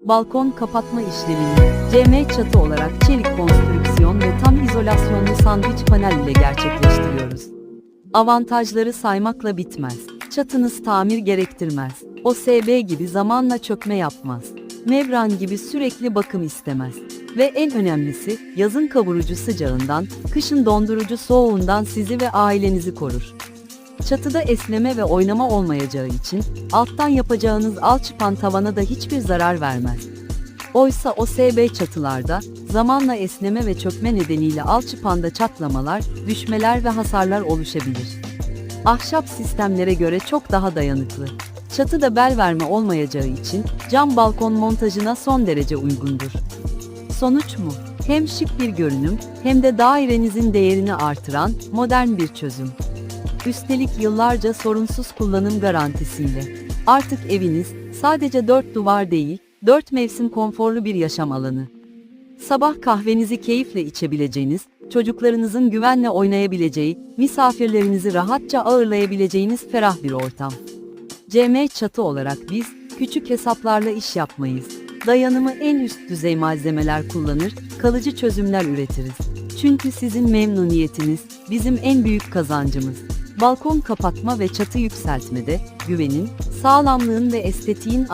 balkon kapatma işlemini CM çatı olarak çelik konstrüksiyon ve tam izolasyonlu sandviç panel ile gerçekleştiriyoruz. Avantajları saymakla bitmez. Çatınız tamir gerektirmez. OSB gibi zamanla çökme yapmaz. Membran gibi sürekli bakım istemez. Ve en önemlisi, yazın kavurucu sıcağından, kışın dondurucu soğuğundan sizi ve ailenizi korur. Çatıda esneme ve oynama olmayacağı için alttan yapacağınız alçıpan tavana da hiçbir zarar vermez. Oysa OSB çatılarda zamanla esneme ve çökme nedeniyle alçıpanda çatlamalar, düşmeler ve hasarlar oluşabilir. Ahşap sistemlere göre çok daha dayanıklı. Çatıda bel verme olmayacağı için cam balkon montajına son derece uygundur. Sonuç mu? Hem şık bir görünüm hem de dairenizin değerini artıran modern bir çözüm. Üstelik yıllarca sorunsuz kullanım garantisiyle. Artık eviniz sadece dört duvar değil, dört mevsim konforlu bir yaşam alanı. Sabah kahvenizi keyifle içebileceğiniz, çocuklarınızın güvenle oynayabileceği, misafirlerinizi rahatça ağırlayabileceğiniz ferah bir ortam. CM çatı olarak biz, küçük hesaplarla iş yapmayız. Dayanımı en üst düzey malzemeler kullanır, kalıcı çözümler üretiriz. Çünkü sizin memnuniyetiniz, bizim en büyük kazancımız. Balkon kapatma ve çatı yükseltmede, güvenin, sağlamlığın ve estetiğin